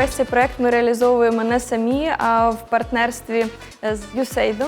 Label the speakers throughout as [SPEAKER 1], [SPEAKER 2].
[SPEAKER 1] Весь цей проект ми реалізовуємо не самі, а в партнерстві е, з USAID.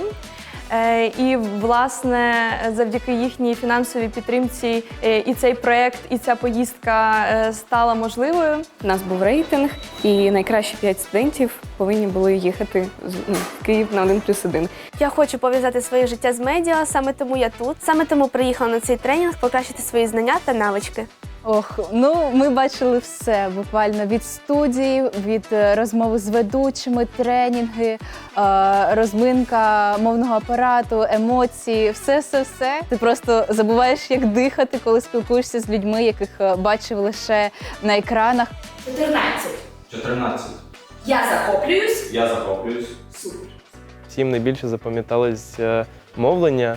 [SPEAKER 1] Е, І власне завдяки їхній фінансовій підтримці е, і цей проект, і ця поїздка стала можливою.
[SPEAKER 2] У нас був рейтинг, і найкращі п'ять студентів повинні були їхати з- ну, в Київ на 1 плюс 1.
[SPEAKER 3] Я хочу пов'язати своє життя з медіа, саме тому я тут. Саме тому приїхала на цей тренінг покращити свої знання та навички.
[SPEAKER 4] Ох, ну ми бачили все буквально від студії, від е, розмови з ведучими, тренінги, е, розминка мовного апарату, емоції, все, все, все. Ти просто забуваєш, як дихати, коли спілкуєшся з людьми, яких е, бачив лише на екранах.
[SPEAKER 5] 14.
[SPEAKER 6] 14.
[SPEAKER 5] Я захоплююсь.
[SPEAKER 6] Я захоплююсь.
[SPEAKER 5] Супер.
[SPEAKER 7] Всім найбільше запам'яталось мовлення,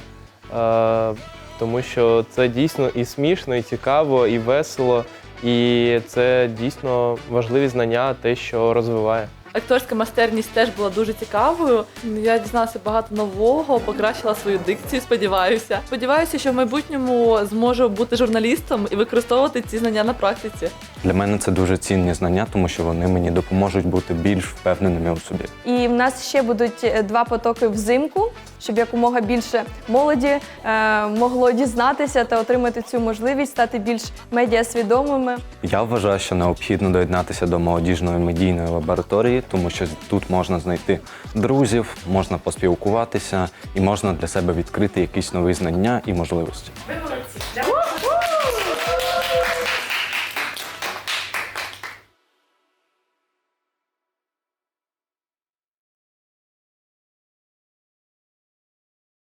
[SPEAKER 7] тому що це дійсно і смішно, і цікаво, і весело, і це дійсно важливі знання, те, що розвиває.
[SPEAKER 8] Акторська майстерність теж була дуже цікавою. Я дізналася багато нового, покращила свою дикцію. Сподіваюся. Сподіваюся, що в майбутньому зможу бути журналістом і використовувати ці знання на практиці.
[SPEAKER 9] Для мене це дуже цінні знання, тому що вони мені допоможуть бути більш впевненими у собі.
[SPEAKER 1] І в нас ще будуть е, два потоки взимку, щоб якомога більше молоді е, могло дізнатися та отримати цю можливість стати більш медіасвідомими.
[SPEAKER 9] Я вважаю, що необхідно доєднатися до молодіжної медійної лабораторії, тому що тут можна знайти друзів, можна поспілкуватися і можна для себе відкрити якісь нові знання і можливості.
[SPEAKER 5] Ви молодці.